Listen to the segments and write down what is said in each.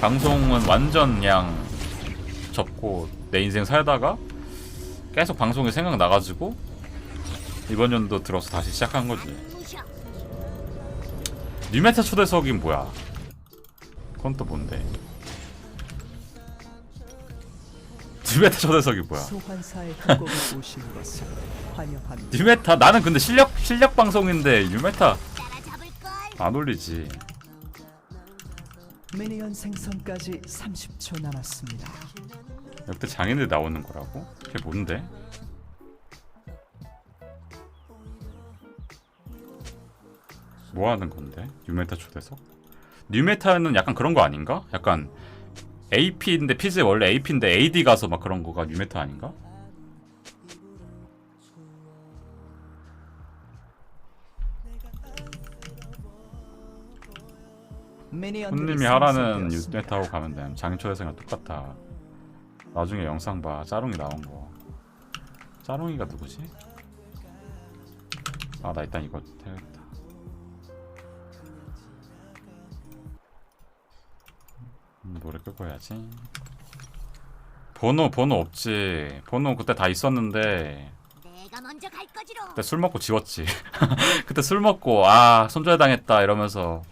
방송은 완전 그냥 접고 내 인생 살다가 계속 방송이 생각나가지고 이번 연도 들어서 다시 시작한 거지. 뉴메타 초대석이 뭐야? 그건 또 뭔데? 뉴메타 초대석이 뭐야? 뉴메타 나는 근데 실력 실력 방송인데 뉴메타. 안 올리지. 미니언 생성까지 30초 남았습니다. 역대 장인들 나오는 거라고? 그게 뭔데? 뭐 하는 건데? 뉴메타 초대석? 뉴메타는 약간 그런 거 아닌가? 약간 AP인데 피즈 원래 AP인데 AD 가서 막 그런 거가 뉴메타 아닌가? 손님이 하라는 생성되었습니다. 뉴메타하고 가면 돼. 장인 초대석이랑 똑같아. 나중에 영상 봐. 짜롱이 나온 거. 짜롱이가 누구지? 아 나 일단 이거 해야겠다. 음, 노래 끄고 해야지. 번호 번호 없지. 번호 그때 다 있었는데 내가 먼저 갈 거지로. 그때 술 먹고 지웠지. 그때 술 먹고 아 손절 당했다 이러면서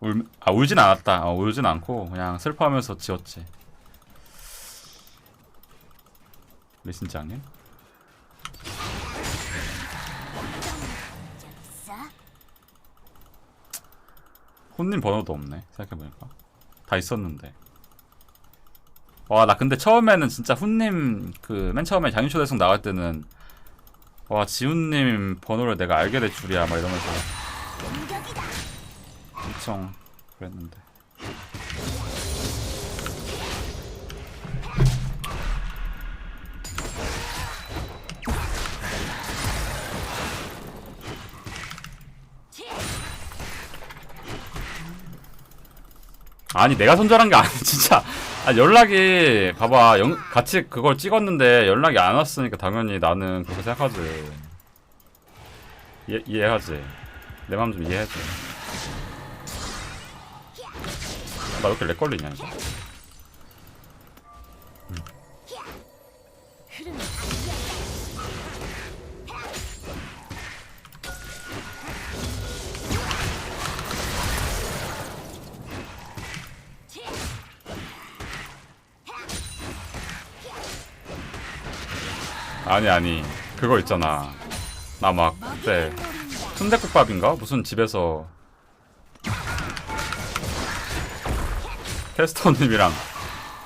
울, 아 울진 않았다. 어, 울진 않고 그냥 슬퍼하면서 지웠지. 리신장님? 있어? 혼님 번호도 없네. 생각해보니까 다 있었는데. 와 나 근데 처음에는 진짜 훈님 그 맨 처음에 장윤초 대성 나갈 때는 와 지훈님 번호를 내가 알게 될 줄이야 막 이러면서. 엄청 그랬는데. 아니 내가 손절한 게 아니 진짜. 아, 연락이 봐봐 영, 같이 그걸 찍었는데 연락이 안 왔으니까 당연히 나는 그렇게 생각하지. 이해, 이해하지. 내 마음 좀 이해해줘 나왜 이렇게 렉 걸리냐 이거. 아니 아니. 그거 있잖아. 나 막 그때 순대국밥인가? 무슨 집에서 캐스터님이랑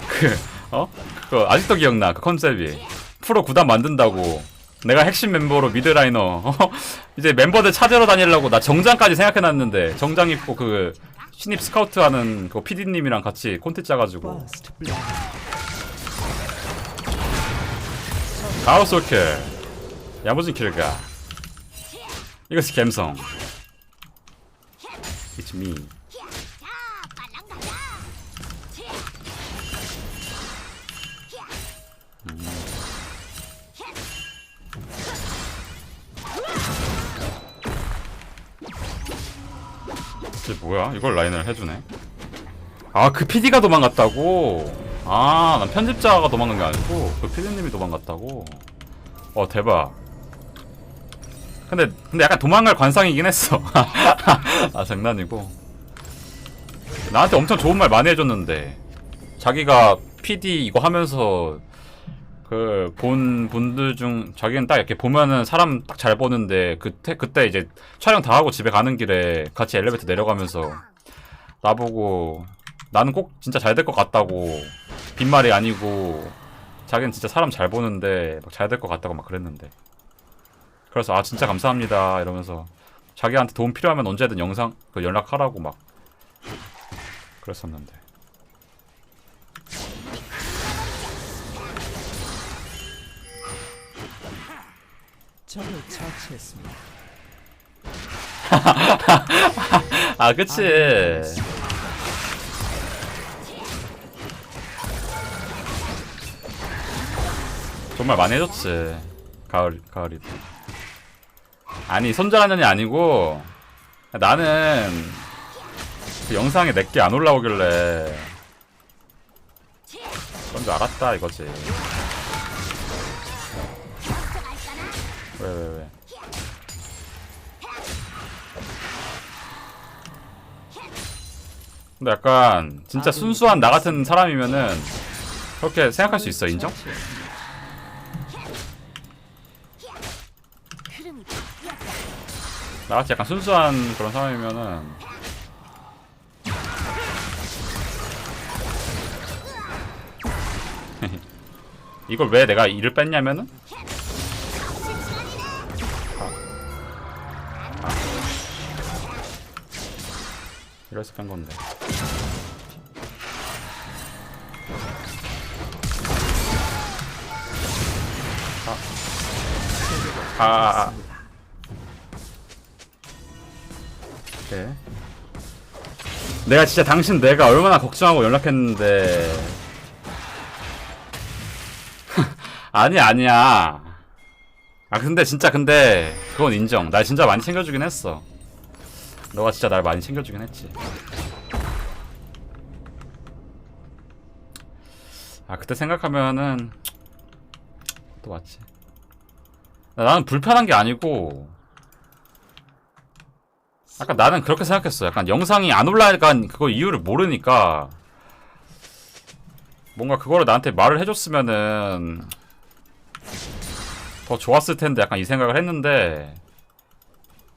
그 어? 그 아직도 기억나 그 컨셉이 프로 구단 만든다고 내가 핵심 멤버로 미드라이너 어? 이제 멤버들 찾으러 다니려고 나 정장까지 생각해놨는데 정장 입고 그 신입 스카우트 하는 그 PD님이랑 같이 콘텐츠 짜가지고 blood. 가우솔킬 야무진 킬가 이것이 갬성 It's me 이게 뭐야? 이걸 라인을 해주네. 아 그 PD가 도망갔다고? 아 난 편집자가 도망간 게 아니고 그 PD님이 도망갔다고? 어 대박. 근데 근데 약간 도망갈 관상이긴 했어. 아 장난이고. 나한테 엄청 좋은 말 많이 해줬는데. 자기가 PD 이거 하면서 그 본 분들 중 자기는 딱 이렇게 보면은 사람 딱 잘 보는데 그때 그때 이제 촬영 다 하고 집에 가는 길에 같이 엘리베이터 내려가면서 나보고 나는 꼭 진짜 잘 될 것 같다고 빈말이 아니고 자기는 진짜 사람 잘 보는데 잘 될 것 같다고 막 그랬는데. 그래서 아 진짜 감사합니다. 이러면서 자기한테 도움 필요하면 언제든 영상 그 연락하라고 막 그랬었는데 적을 처치했습니다. 아 그치. 정말 많이 해줬지 가을 가을이도. 아니 손절하는 이 아니고 나는 그 영상에 내게 안 올라오길래 그런 줄 알았다 이거지 왜 왜 왜, 근데 약간 진짜 순수한 나 같은 사람이면은 그렇게 생각할 수 있어 인정? 나같이 약간 순수한 그런 사람이면은 이걸 왜 내가 이를 뺐냐면은 이래서 뺀 건데 아, 아, 아, 아. 오케이. 내가 진짜 당신 내가 얼마나 걱정하고 연락했는데 아니 아니야 아 근데 진짜 근데 그건 인정. 날 진짜 많이 챙겨주긴 했어. 너가 진짜 날 많이 챙겨주긴 했지. 아 그때 생각하면은 또 맞지. 나- 나는 불편한 게 아니고 약간 나는 그렇게 생각했어. 약간 영상이 안 올라간 그거 이유를 모르니까 뭔가 그거를 나한테 말을 해줬으면은 더 좋았을 텐데 약간 이 생각을 했는데.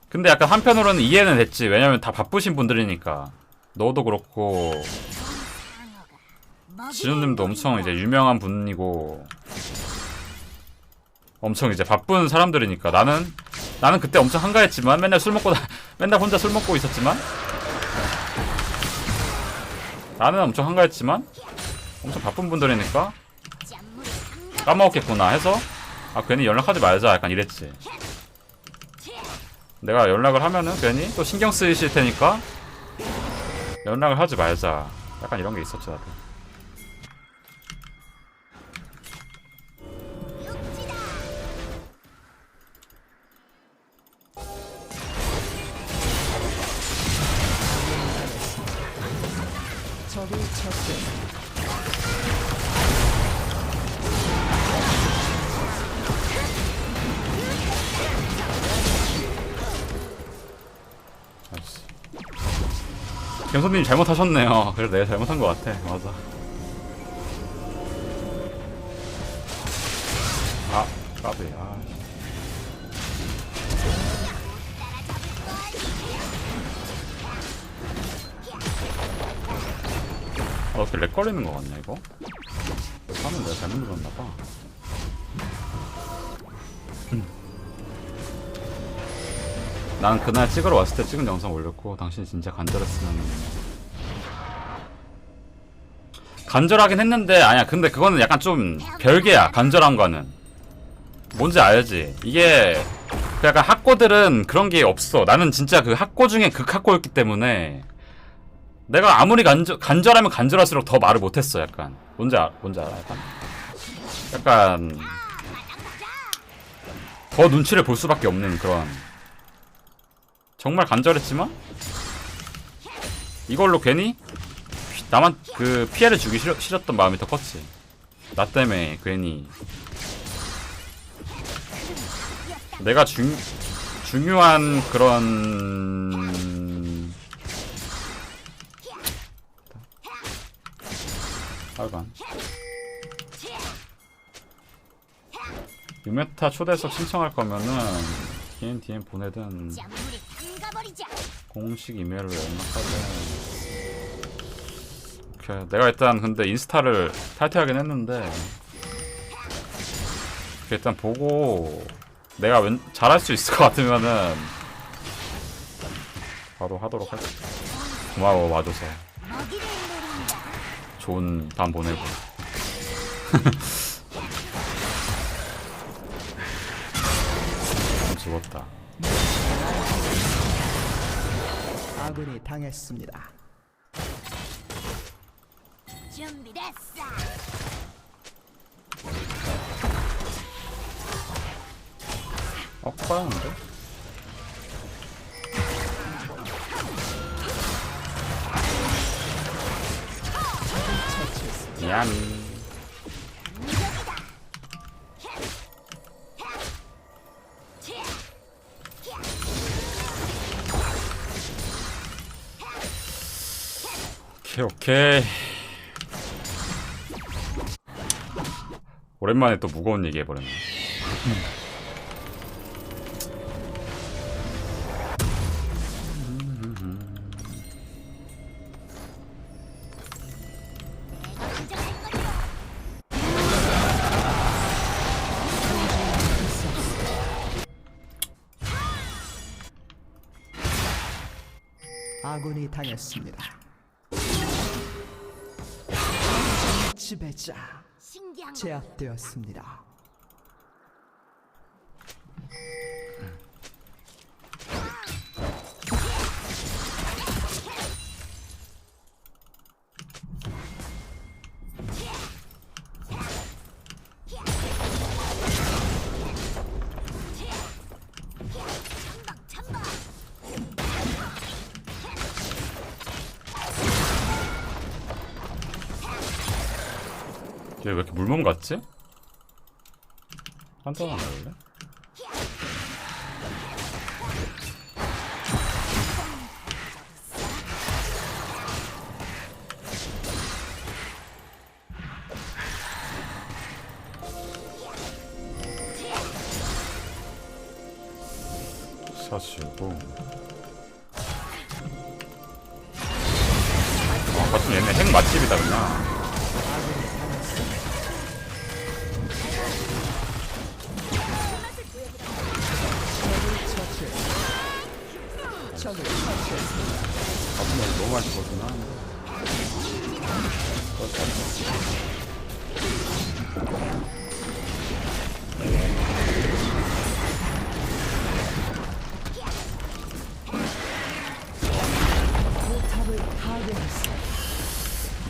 근데 약간 한편으로는 이해는 됐지. 왜냐면 다 바쁘신 분들이니까. 너도 그렇고. 지훈님도 엄청 이제 유명한 분이고. 엄청 이제 바쁜 사람들이니까. 나는 나는 그때 엄청 한가했지만 맨날 술 먹고 다- 맨날 혼자 술 먹고 있었지만. 나는 엄청 한가했지만 엄청 바쁜 분들이니까 까먹었겠구나 해서 아 괜히 연락하지 말자. 약간 이랬지. 내가 연락을 하면은 괜히 또 신경 쓰이실 테니까 연락을 하지 말자. 약간 이런 게 있었지 나도. 적을 쳤습니 경선님 잘못하셨네요. 그래서 내가 잘못한 것 같아. 맞아. 아, 까비. 아. 어, 이렇게 렉 걸리는 거 같냐, 이거? 화면 내가 잘못 눌렀나봐. 난 그날 찍으러 왔을 때 찍은 영상 올렸고 당신이 진짜 간절했으면. 간절하긴 했는데 아니야 근데 그거는 약간 좀 별개야 간절한 거는. 뭔지 알지? 이게 그 약간 학고들은 그런 게 없어. 나는 진짜 그 학고 중에 극학고였기 때문에 내가 아무리 간절, 간절하면 간절할수록 더 말을 못했어 약간. 뭔지 알, 뭔지 알아 약간. 약간 더 눈치를 볼 수밖에 없는 그런 정말 간절했지만? 이걸로 괜히? 피- 나만 그 피해를 주기 싫, 싫었던 마음이 더 컸지. 나 때문에 괜히. 내가 중 중요한 그런 하여간. 유메타 초대석 신청할 거면은 TNTN 보내든 공식 이메일로 연락하자. 오케이. 내가 일단 근데 인스타를 탈퇴하긴 했는데 일단 보고 내가 웬, 잘할 수 있을 것 같으면은 바로 하도록 할게. 고마워 와줘서. 좋은 밤 보내고. 좀 죽었다. 아군이 당했습니다. 준비됐어. 억울한데? 미안. 오케이 오케이. 오랜만에 또 무거운 얘기 해버렸네. 아군이 당했습니다. 지배자 신기한. 제압되었습니다. 같지? 한잔 안 할래?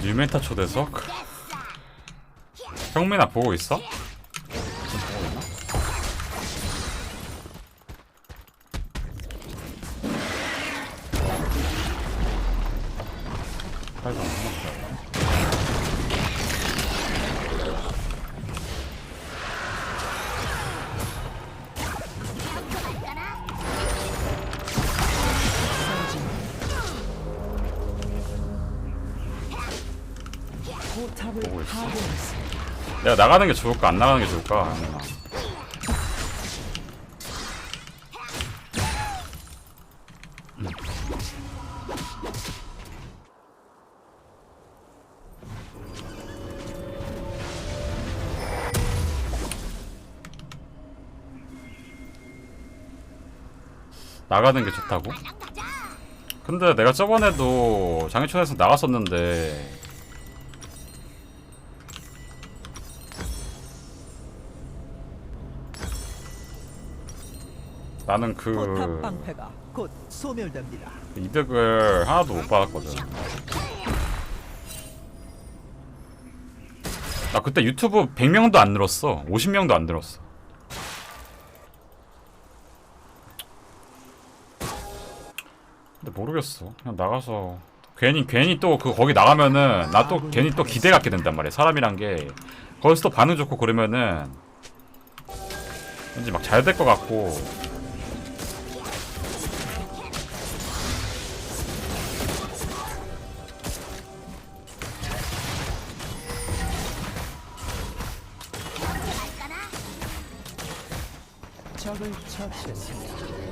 뉴메타 초대석? 형민아 보고 있어? 보고 있어. 내가 나가는 게 좋을까 안 나가는 게 좋을까? 형민아. 나가는 게 좋다고? 근데 내가 저번에도 장애촌에서 나갔었는데 나는 포탑 그 방패가 곧 소멸됩니다. 이득을 하나도 못 받았거든. 나 그때 유튜브 100명도 안 늘었어. 50명도 안 늘었어. 근데 모르겠어. 그냥 나가서 괜히 괜히 또 그 거기 나가면은 나 또 괜히 또 기대 갖게 된단 말이야. 사람이란 게 거기서 또 반응 좋고 그러면은 왠지 막 잘 될 것 같고 처치했습니다.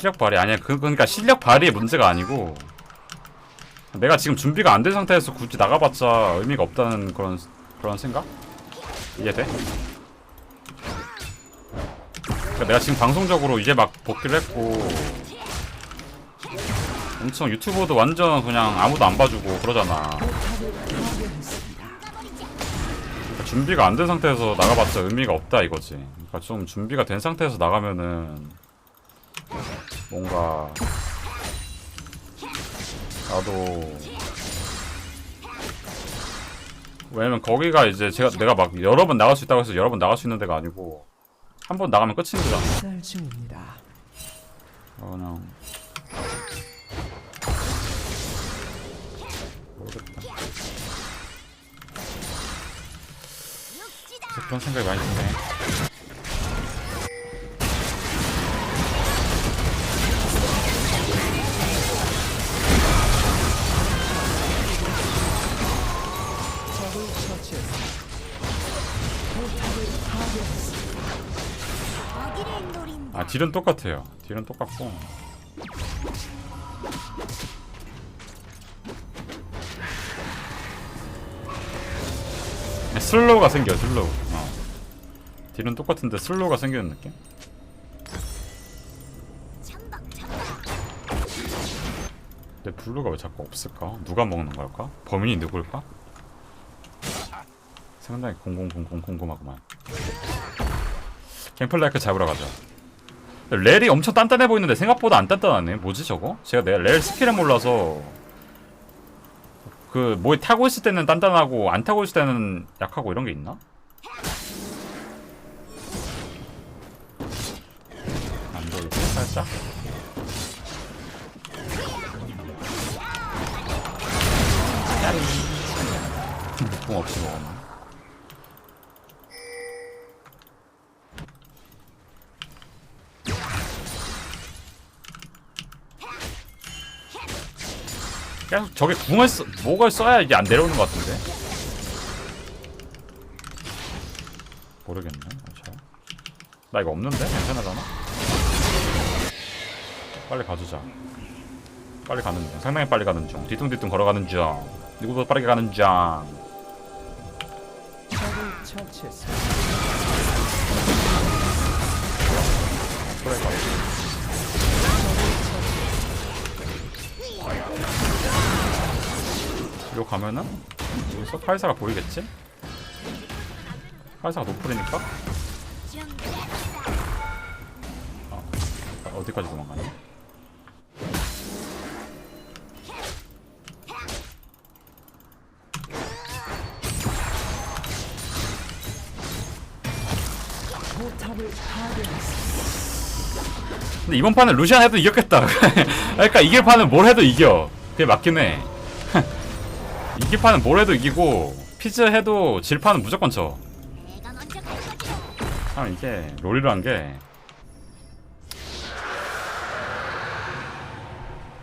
실력 발휘 아니야. 그 그러니까 실력 발휘의 문제가 아니고 내가 지금 준비가 안 된 상태에서 굳이 나가봤자 의미가 없다는 그런 그런 생각? 이해돼? 그러니까 내가 지금 방송적으로 이제 막 복귀를 했고 엄청 유튜브도 완전 그냥 아무도 안 봐주고 그러잖아. 그러니까 준비가 안 된 상태에서 나가봤자 의미가 없다 이거지. 그러니까 좀 준비가 된 상태에서 나가면은 뭔가 나도 왜냐면 거기가 이제 제가 내가 막 여러 번 나갈 수 있다고 해서 여러 번 나갈 수 있는 데가 아니고 한 번 나가면 끝인 거잖아. 쌀 중입니다. 어, 그냥 모르겠다. 그래서 그런 생각이 많이 드네. 아 딜은 똑같아요. 딜은 똑같고. 슬로우가 생겨 슬로우. 어. 딜은 똑같은데 슬로우가 생기는 느낌? 근데 블루가 왜 자꾸 없을까? 누가 먹는 걸까? 범인이 누굴까? 상당히 공공공공 궁금하구만. 갱플라이크 잡으러 가자. 렐이 엄청 단단해 보이는데 생각보다 안 단단하네. 뭐지 저거? 제가 내가 렐 스킬을 몰라서 그 뭐 타고 있을 때는 단단하고 안 타고 있을 때는 약하고 이런 게 있나? 안 보이고 살짝. 공 없이 먹었네. 계속 저게 궁을 써, 뭐가 써야 이게 안 내려오는 것 같은데? 모르겠네. 자. 나 이거 없는데? 괜찮아잖아? 빨리 가주자. 빨리 가는 중. 상당히 빨리 가는 중. 뒤뚱뒤뚱 걸어가는 중. 누구보다 빠르게 가는 중. 이거 가면은 여기서 카이사가 보이겠지? 카이사가 노플이니까 준비됐어. 아, 어디까지 도망가냐? 근데 이번 판은 루시안 해도 이겼겠다. 그러니까 이길 판은 뭘 해도 이겨. 그게 맞긴 해. 이길 판은 뭘 해도 이기고 피즈 해도 질 판은 무조건 거지. 참 이게 롤이란 게.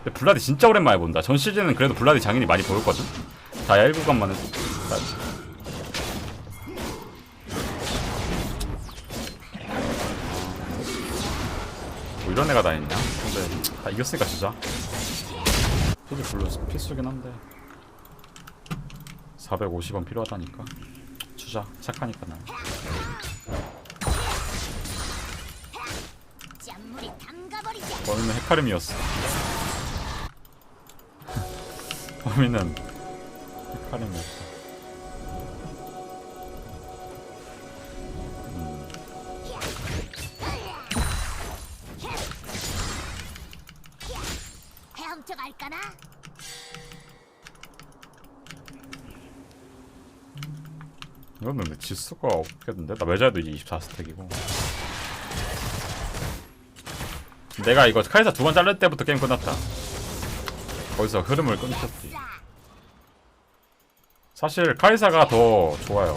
근데 블라디 진짜 오랜만에 본다. 전 시즌은 그래도 블라디 장인이 많이 보였거든? 다이아 1구간만 해도. 나- 뭐 이런 애가 다 있냐? 근데 다 이겼으니까 주자. 피지 블루 필수긴 한데 450원 필요하다니까 주자 착하니까 담가버리자. 범인은 헤카림이었어. 범인은 헤카림이었어. 이거는 근데 질 수가 없겠는데? 나 매자도 이제 24스택이고. 내가 이거 카이사 두번 자를 때부터 게임 끝났다. 거기서 흐름을 끊겼지. 사실 카이사가 더 좋아요.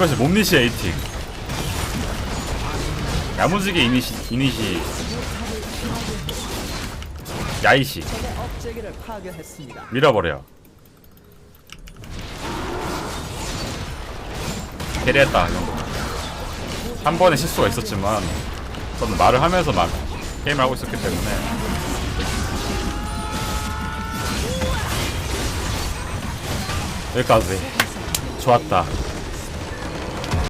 이것이 몸니시 에이팅. 야무지게 이니시 이니시 야이시. 밀어버려. 캐리했다. 한 번의 실수가 있었지만 저는 말을 하면서 막 게임을 하고 있었기 때문에 여기까지 좋았다